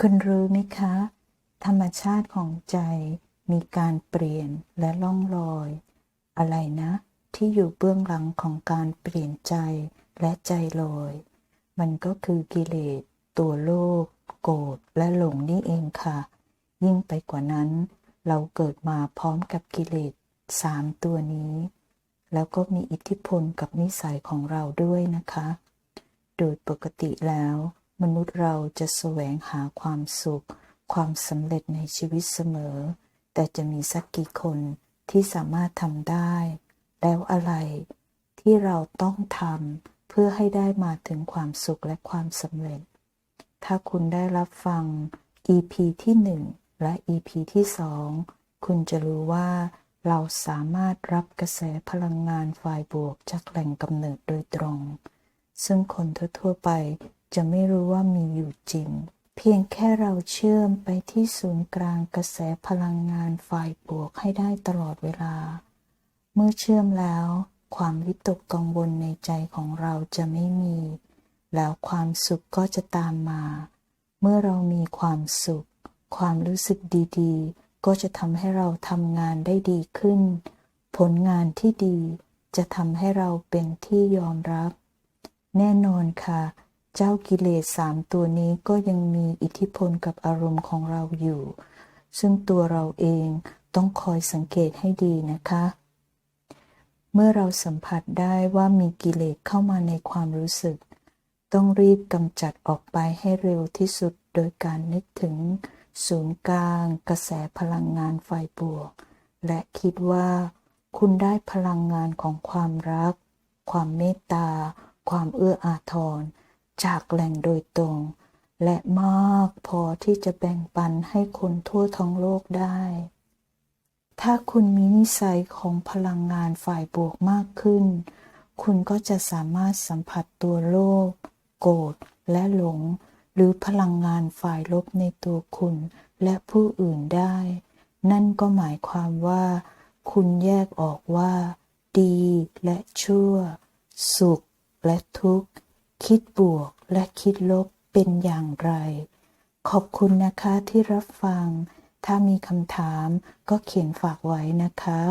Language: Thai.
คุณรู้ไหมคะ ธรรมชาติของใจมีการเปลี่ยนและล่องลอย อะไรนะ ที่อยู่เบื้องหลังของการเปลี่ยนใจและใจลอย มันก็คือกิเลส ตัวโลภโกรธและหลงนี่เองค่ะ ยิ่งไปกว่านั้น เราเกิดมาพร้อมกับกิเลสสามตัวนี้ แล้วก็มีอิทธิพลกับนิสัยของเราด้วยนะคะ โดยปกติแล้ว มนุษย์เราจะแสวงหาความสุข ความสำเร็จในชีวิตเสมอ แต่จะมีสักกี่คนที่สามารถทำได้ แล้วอะไรที่เราต้องทำเพื่อให้ได้มาถึงความสุขและความสำเร็จ ถ้าคุณได้รับฟัง EP ที่ 1 และ EP ที่ 2 คุณจะรู้ว่าเราสามารถรับกระแสพลังงานฝ่ายบวกจากแหล่งกำเนิดโดยตรง ซึ่งคนทั่วๆไป จะไม่รู้ว่ามีอยู่จริง เพียงแค่เราเชื่อมไปที่ศูนย์กลางกระแสพลังงานฝ่ายบวกให้ได้ตลอดเวลา เมื่อเชื่อมแล้ว ความวิตกกังวลในใจของเราจะไม่มี แล้วความสุขก็จะตามมา เมื่อเรามีความสุข ความรู้สึกดีๆ ก็จะทำให้เราทำงานได้ดีขึ้น ผลงานที่ดีจะทำให้เราเป็นที่ยอมรับ แน่นอนค่ะ เจ้ากิเลสสามตัวนี้ก็ยังมีอิทธิพลกับอารมณ์ของเราอยู่ ซึ่งตัวเราเองต้องคอยสังเกตให้ดีนะคะ เมื่อเราสัมผัสได้ว่ามีกิเลสเข้ามาในความรู้สึก ต้องรีบกำจัดออกไปให้เร็วที่สุดโดยการนึกถึงศูนย์กลาง กระแสพลังงานฝ่ายบวก และคิดว่า คุณได้พลังงานของความรัก ความเมตตา ความเอื้ออาทร จากแหล่งโดยตรง และมากพอที่จะแบ่งปันให้คนทั่วทั้งโลกได้ ถ้าคุณมีนิสัยของพลังงานฝ่ายบวกมากขึ้น คุณก็จะสามารถสัมผัสตัวโลภโกรธและหลง หรือพลังงานฝ่ายลบในตัวคุณและผู้อื่นได้ นั่นก็หมายความว่า คุณแยกออกว่า ดีและชั่ว สุขและทุกข์ คิดบวกและคิดลบเป็นอย่างไร ขอบคุณนะคะที่รับฟัง ถ้ามีคำถามก็เขียนฝากไว้นะคะ